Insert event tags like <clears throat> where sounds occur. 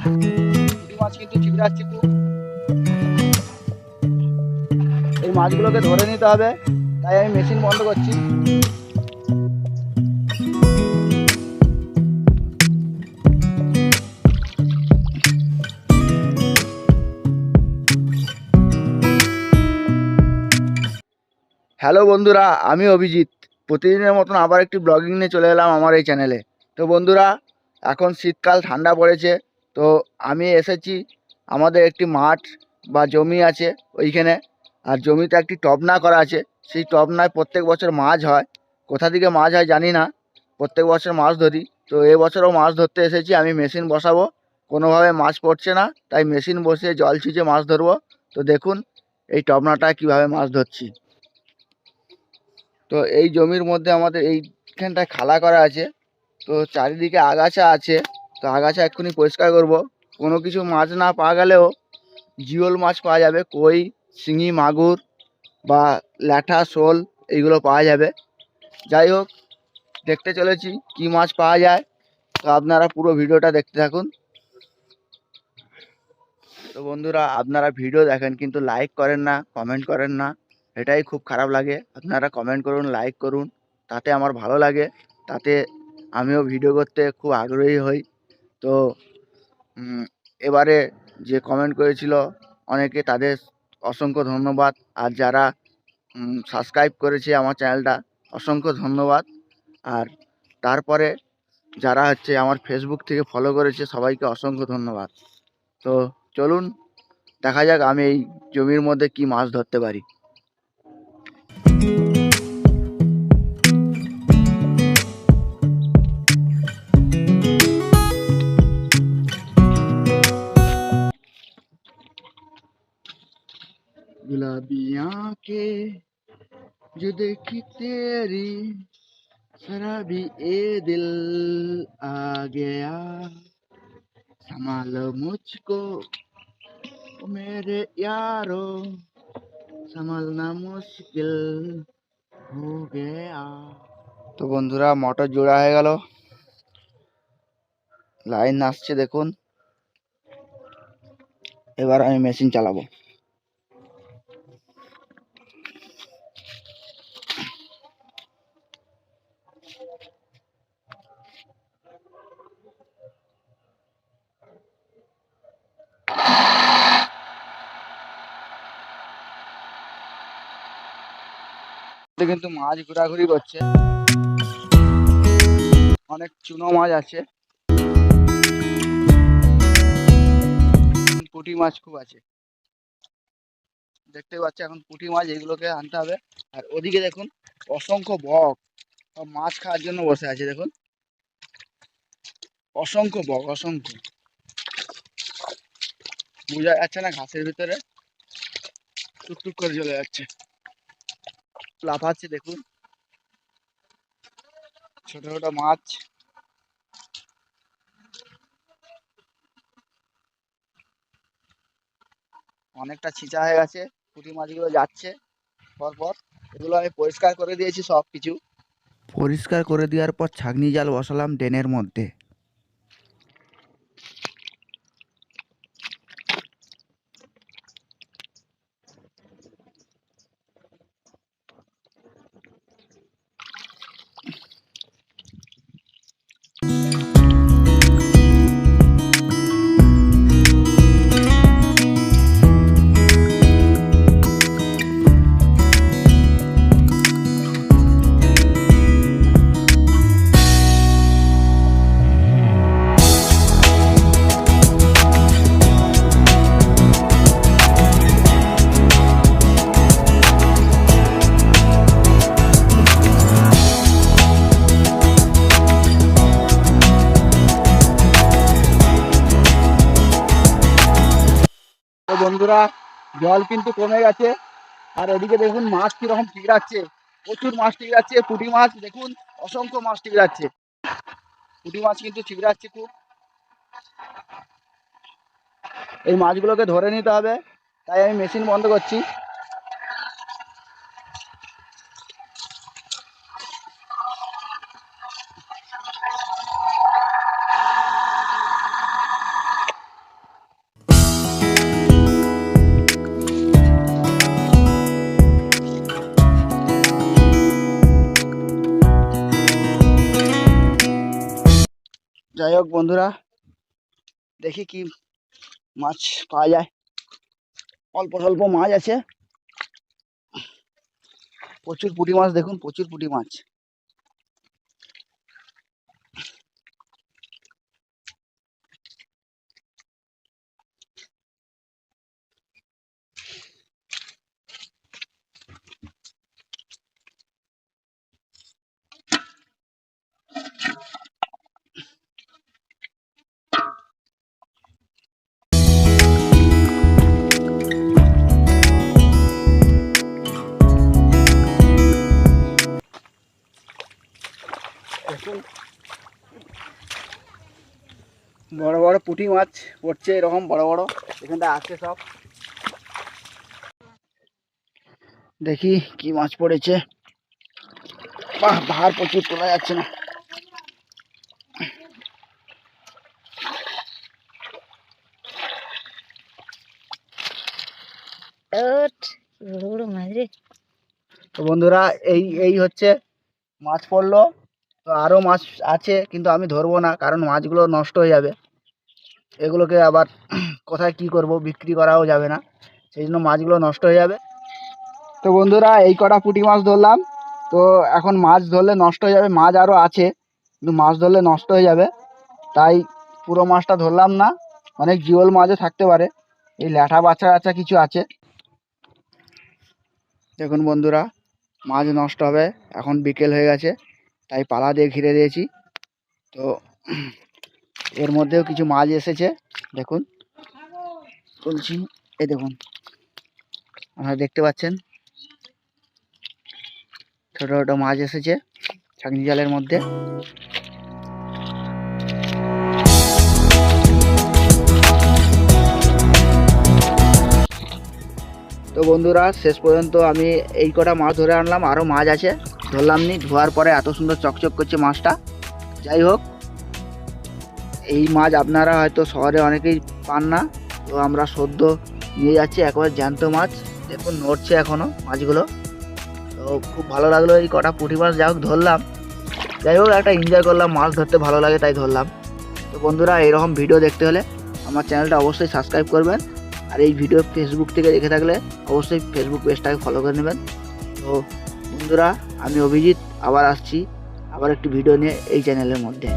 এই মাছগুলোকে ধরে নিতে হবে, তাই আমি মেশিন বন্ধ করছি। হ্যালো বন্ধুরা, আমি অভিজিৎ। প্রতিদিনের মতন আবার একটি ব্লগিং নিয়ে চলে এলাম আমার এই চ্যানেলে। তো বন্ধুরা, এখন শীতকাল, ঠান্ডা পড়েছে। তো আমি এসেছি, আমাদের একটি মাঠ বা জমি আছে ওইখানে, আর জমিতে একটি টবনা করা আছে। সেই টবনায় প্রত্যেক বছর মাছ হয়। কোথা থেকে মাছ হয় জানি না, প্রত্যেক বছর মাছ ধরি। তো এবছরও মাছ ধরতে এসেছি, আমি মেশিন বসাবো। কোনোভাবে মাছ পড়ছে না, তাই মেশিন বসিয়ে জল ছিঁচে মাছ ধরবো। তো দেখুন, এই টবনাটা কীভাবে মাছ ধরছি। তো এই জমির মধ্যে আমাদের এইখানটায় খালা করা আছে। তো চারিদিকে আগাছা আছে। তো আগাছা এক্ষুনি পরিষ্কার করব। কোনো কিছু মাছ না পাওয়া গেলেও জিওল মাছ পাওয়া যাবে, কই, শিঙি, মাগুর বা ল্যাঠা, শোল এইগুলো পাওয়া যাবে। যাই হোক, দেখতে চলেছি কি মাছ পাওয়া যায়। তো আপনারা পুরো ভিডিওটা দেখতে থাকুন। তো বন্ধুরা, আপনারা ভিডিও দেখেন কিন্তু লাইক করেন না কমেন্ট করেন না। এটাই খুব খারাপ লাগে। আপনারা কমেন্ট করুন লাইক করুন। তাতে আমার ভালো লাগে। তাতে আমিও ভিডিও করতে খুব আগ্রহী হই। তো এবারে যে কমেন্ট করেছিল, অনেকে তাদের অসংখ্য ধন্যবাদ। আর যারা সাবস্ক্রাইব করেছে আমার চ্যানেলটা অসংখ্য ধন্যবাদ। আর তারপরে যারা হচ্ছে আমার ফেসবুক থেকে ফলো করেছে, সবাইকে অসংখ্য ধন্যবাদ। তো, চলুন, দেখা যাক আমি এই জমির মধ্যে কি মাছ ধরতে পারি। गुलाबी आंखें जो देखी तेरी शराबी ए दिल आ गया संभालो मुझको ओ मेरे यारो संभालना मुश्किल हो गया তো বন্ধুরা মোটর জোড়া হয়ে গেল লাইন আসছে দেখুন এবার আমি মেশিন চালাবো কিন্তু মাছ ঘোরাঘুরি করছে। অনেক চুনো মাছ আছে। পুঁটি মাছ খুব আছে। দেখতে পাচ্ছি এখন পুঁটি মাছ এগুলোকে আনতে হবে। আর ওদিকে দেখুন, অসংখ্য বক। মাছ খাওয়ার জন্য বসে আছে, দেখুন। অসংখ্য বক, অসংখ্য। বোঝা যাচ্ছে না ঘাসের ভিতরে। টুকটুক করে চলে যাচ্ছে। লাফাচ্ছে, দেখুন। ছোট ছোট মাছ। অনেকটা ছিঁচা হয়ে গেছে, পুঁটি মাছগুলো যাচ্ছে পরপর এগুলো আমি পরিষ্কার করে দিয়েছি সব কিছু পরিষ্কার করে দেওয়ার পর ছাগনি জাল বসালাম ড্রেনের মধ্যে। বন্ধুরা, জল কিন্তু কমে গেছে। আর এদিকে দেখুন, মাছ কীরকম টিকরাচ্ছে প্রচুর মাছ টিকরাচ্ছে পুঁটি মাছ, দেখুন, অসংখ্য মাছ টিকরাচ্ছে পুঁটি মাছ কিন্তু টিকরাচ্ছে খুব। এই মাছগুলোকে ধরে নিতে হবে, তাই আমি মেশিন বন্ধ করছি। যাই হোক বন্ধুরা, দেখি কি মাছ পাওয়া যায়। অল্প স্বল্প মাছ আছে। প্রচুর পুঁটি মাছ দেখুন, প্রচুর পুঁটি মাছ। বড় বড় পুঁটি মাছ পড়ছে এরকম বড় বড়। এখানটা আছে সব। দেখি কি মাছ পড়েছে। বাহ ভার প্রচুর তোলা যাচ্ছে না। তো বন্ধুরা এই এই হচ্ছে মাছ পড়ল। তো আরও মাছ আছে, কিন্তু আমি ধরবো না, কারণ মাছগুলো নষ্ট হয়ে যাবে। এগুলোকে আবার <clears throat> কোথায় কি করব, বিক্রি করাও যাবে না। সেই জন্য মাছগুলো নষ্ট হয়ে যাবে। তো বন্ধুরা, এই কটা পুঁটি মাছ ধরলাম। তো এখন মাছ ধরলে নষ্ট হয়ে যাবে, মাছ আরও আছে, কিন্তু মাছ ধরলে নষ্ট হয়ে যাবে। তাই পুরো মাছটা ধরলাম না, অনেক জিওল মাছও থাকতে পারে। এই ল্যাঠা বাচ্চা বাচ্চা কিছু আছে। দেখুন বন্ধুরা, মাছ নষ্ট হবে, এখন বিকেল হয়ে গেছে। তাই পালা দিয়ে ঘিরে দিয়েছি। তো এর মধ্যেও কিছু মাছ এসেছে, দেখুন। তুলছি, এই দেখুন। আপনারা দেখতে পাচ্ছেন? ছোটো ছোটো মাছ এসেছে ছাঁকনি জালের মধ্যে। তো বন্ধুরা, শেষ পর্যন্ত আমি এই কটা মাছ ধরে আনলাম। আরও মাছ আছে। ধরলাম নি ধোয়ার পরে এত সুন্দর চকচক করছে মাছটা। যাই হোক, এই মাছ আপনারা হয়তো শহরে অনেকেই পান না, তো আমরা সদ্য নিয়ে যাচ্ছি একবার জ্যান্ত মাছ। দেখুন, নড়ছে এখনও মাছগুলো। তো খুব ভালো লাগল এই কটা পুঁটি মাছ। যাই হোক, ধরলাম। যাই হোক, একটা এনজয় করলাম, মাছ ধরতে ভালো লাগে, তাই ধরলাম। তো বন্ধুরা, এরকম ভিডিও দেখতে হলে আমার চ্যানেলটা অবশ্যই সাবস্ক্রাইব করবেন। আর এই ভিডিও ফেসবুক থেকে দেখে থাকলে অবশ্যই ফেসবুক পেজটাকে ফলো করে নেবেন। তো বন্ধুরা আমি অভিজিৎ আবার আসছি আবার একটি ভিডিও নিয়ে এই চ্যানেলের মধ্যে।